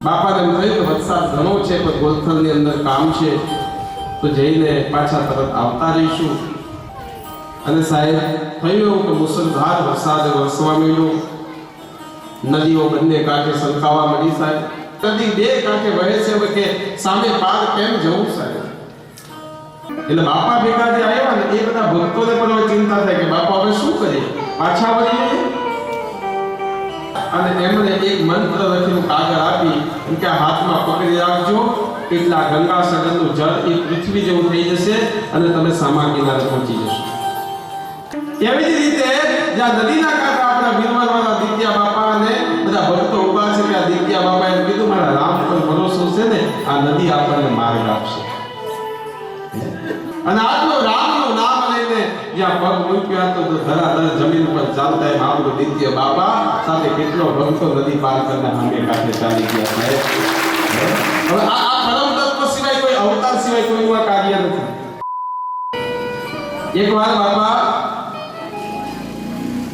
એમ થયું કે વરસાદ ઘણો છે, પણ ગોલથલની અંદર કામ છે. તો જઈને પાછા તરત આવતા રહીશું. અને સાહેબ, થયું કે મુસલધાર વરસાદ વરસવા મળ્યો નદીઓ બંને કાંઠે સરખાવા મળી સાહેબ. નદી બે કાંઠે વહે છે કે સામે પાર કેમ જવું સાહેબ? એટલે બાપા ભેગા જે આવ્યા ને, એ બધા ભક્તોને પણ ચિંતા થાય કે બાપા હવે શું કરીએ? પાછા વળી જઈએ અને એમણે એક મંત્ર લખેલું કાગળ આપી એમ હાથમાં પકડી રાખજો. એટલા ગંગા સાગરનું જળ એ પૃથ્વી જેવું થઈ જશે અને તમે સામા કિનારે પહોંચી જશો. એવી જ રીતે જ્યાં નદીના કાંઠે આપણા વીરવરવાળા દિત્યા બાપા અને બધા ભક્તો ઊભા છે આ દિત્યા બાપાએ કીધું, મારા રામ પર ભરોસો છે ને, આ નદી આપણને માર્ગ આપશે. અને આટલું જ્યાં પગ મૂક્યા તો ધરાધર જમીન પર ચાલતા એમ આપણું દિત્ય સાથે કેટલો ભક્તો નદી પાર કરીને સામે કાંઠે ચાલી ગયા સાહેબ હવે આ પરમ તત્વ સિવાય કોઈ અવતાર સિવાય કોઈનું કાર્ય નથી. એકવાર બાપા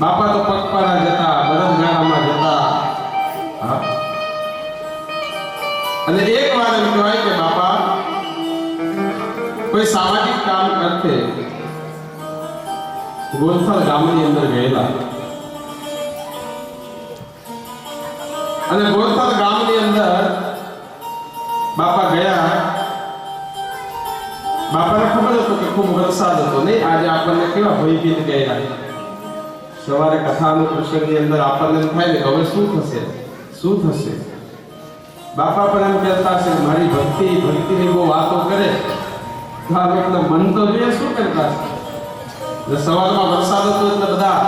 બાપા તો પગપાળા જતા બળદગાડામાં જતા. અને એક વાર એમ કહેવાય કે બાપા, કોઈ સામાજિક કામ કરતે ગોલથલ ગામની અંદર ગયેલા અને ગોલથલ ગામની અંદર બાપા ગયા બાપાને ખબર હતું કે ખૂબ વરસાદ હતો નહીં આજે આપણને કેવા ભયભીત ગયા સવારે કથાનું પ્રસંગની અંદર આપણને એમ થાય ને કે હવે શું થશે શું થશે બાપા પણ એમ કહેતા છે મારી ભક્તિ ભક્તિની બહુ વાતો કરે તો આ લોકોના મન તો જોઈએ શું કરતા છે એટલે સવારમાં વરસાદ હતો એટલે બધા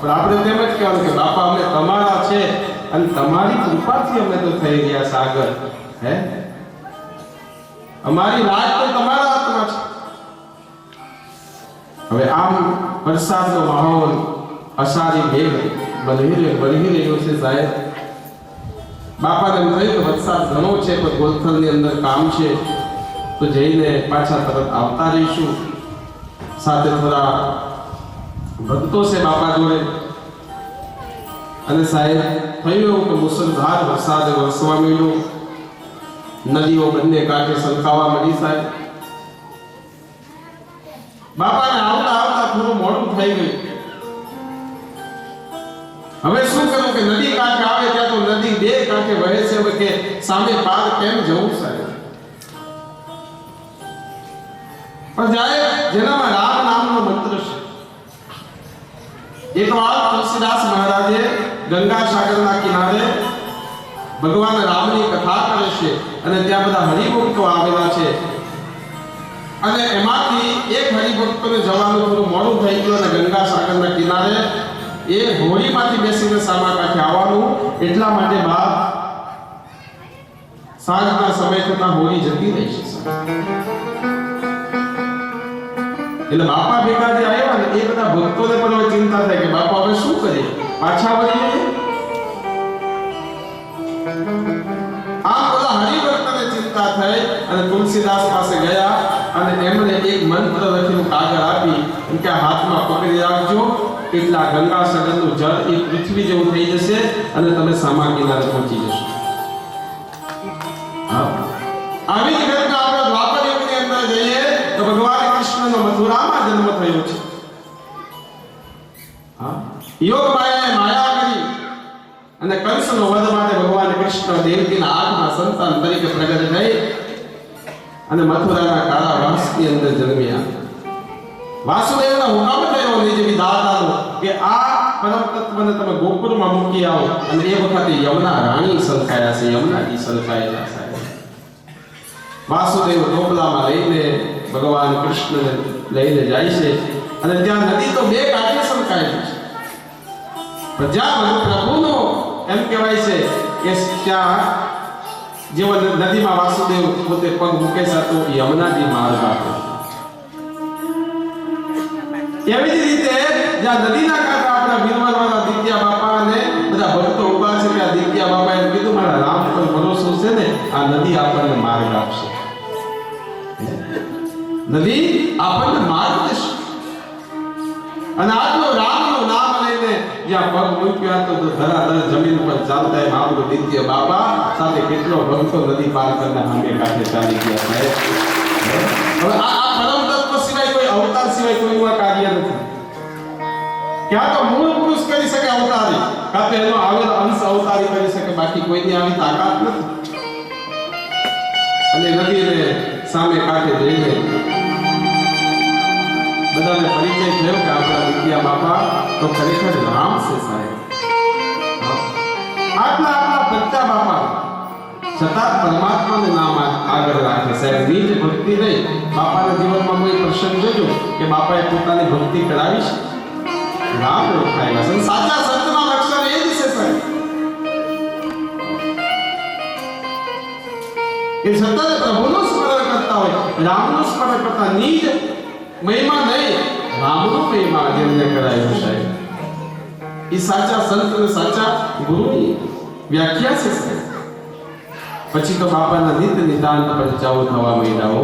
પણ આપણે તેમ જ કહેવાનું કે બાપા, અમે તમારા છે અને તમારી કૃપાથી અમે તો થઈ ગયા સાગર, હે? અમારી રાત તો તમારા હાથમાં છે. હવે આમ વરસાદનો માહોલ અસારી ભેગ રહ્યો બની રહ્યો છે સાહેબ. બાપાને એમ થયું કે વરસાદ ઘણો છે, પણ ગોલથલની અંદર કામ છે. તો જઈને પાછા તરત આવતા રહીશું. સાથે થોડા ભક્તો છે બાપા જોડે. અને સાહેબ, થયું એવું કે મુસળધાર વરસાદ વરસવા માંડ્યો. નદીઓ બંને કાંઠે સલકાવા મળી સાહેબ. બાપાને આવતા આવતા થોડું મોડું થઈ ગયું. હવે શું કરવું કે નદી કાંઠે આવે ત્યાં તો નદી બે કાંઠે વહે છે. હવે કે સામે પાર કેમ જવું સાહેબ? પણ જ્યારે જેનામાં મંત્ર છે એક વાર તુલસીદાસ મહારાજે ગંગા સાગરના કિનારે ભગવાન રામની કથા કરે છે અને ત્યાં બધા હરિભક્તો આવેલા છે અને એમાંથી એક હરિભક્તોને જવાનું થોડું મોડું થઈ ગયું અને ગંગા સાગરના કિનારે એ હોળીમાંથી બેસીને સામા કાંઠે આવવાનું, એટલા માટે બાદ સાંજના સમય થતા હોળી જતી રહી છે. એટલે બાપા ભેગા જે આવ્યા ને, એ બધા ભક્તોને પણ હવે ચિંતા થાય કે બાપા હવે શું કરીએ? પાછા વળી આ બધા હરિભક્તને ચિંતા થઈ અને તુલસીદાસ પાસે ગયા અને એમણે એક મંત્ર લખીને કાગળ આપી કે હાથમાં પકડી રાખજો એટલા ગંગા સાગરનું જળ એ પૃથ્વી જેવું થઈ જશે અને તમે સામા કિનારે પહોંચી જશો. જન્મ થયો છે. યોગ માયાએ માયા કરી અને કંસનો વધ માટે ભગવાન કૃષ્ણ દેવકીના આઠમા સંતાન તરીકે પ્રગટ થઈ અને મથુરાના કારાવાસની અંદર જન્મ્યા. વાસુદેવનો હુકમ થયો નિજવી દાતાનો કે આ પરમ તત્વને તમે ગોકુળમાં મૂકી આવો અને એ વખતે યમુના રાણી સંખાયા છે. યમુનાજી સંખાયેલા સાહેબ. વાસુદેવ ટોપલામાં લઈને ભગવાન કૃષ્ણને લઈને જાય છે. અને ત્યાં નદી તો બે કાંઠે સલખાયેલી છે. પણ પ્રભુનો એમ કહેવાય છે કે ત્યાં જેવો નદીમાં વાસુદેવ પોતે પગ મૂકે છે, તો યમુનાજી માર્ગ આપે. એવી જ રીતે જ્યાં નદીના કાંઠે આપણા વીરવરવાળા દિત્યા બાપા અને બધા ભક્તો ઊભા છે કે આ દિત્યા બાપાએ એમ કીધું, મારા રામ પર ભરોસો છે ને, આ નદી આપણને માર્ગ આપશે. નદી આપણને માર્ગ અને આજનો રામનું નામ લઈને જ્યાં પગ મૂક્યા તો ધરાધર જમીન પર ચાલતા એમ આપણું નિત્ય બાબા સાથે કેટલો ભક્તો નદી પાર કરીને સામે કાંઠે ચાલી ગયા સાહેબ. હવે આ પરમ તત્વ સિવાય કોઈ અવતાર સિવાય કોઈનું આ કાર્ય નથી. ક્યાં તો મૂળ પુરુષ કરી શકે અવતારી, કાં તો એનો આવેલ અંશ અવતારી કરી શકે, બાકી કોઈની આવી તાકાત નથી. અને નદીને સામે કાંઠે જઈને થયો કે આપણા વિદ્યા બાપા તો ખરેખર રામ છે સાહેબ આટલા આપણા બચ્ચા બાપા છતાં પરમાત્માનું નામ આ- આગળ રાખે સાહેબ નિજ ભક્તિ નહીં બાપાના જીવનમાં કોઈ પ્રસંગ જોજો કે બાપાએ પોતાની ભક્તિ કરાવી છે રામ ઓળખાયેલા છે અને સાચા સંતના લક્ષણ એ જ છે સાહેબ એ સતત પ્રભુનું સ્મરણ કરતા હોય રામનું સ્મરણ કરતા નિજ મહિમા નહીં રામનું મહિમા જેમને કરાયું સાહેબ. એ સાચા સંત સાચા ગુરુની વ્યાખ્યા છે પછી તો બાપાના નિત્ય નિદાન પરચાઓ થવા માંડ્યા હો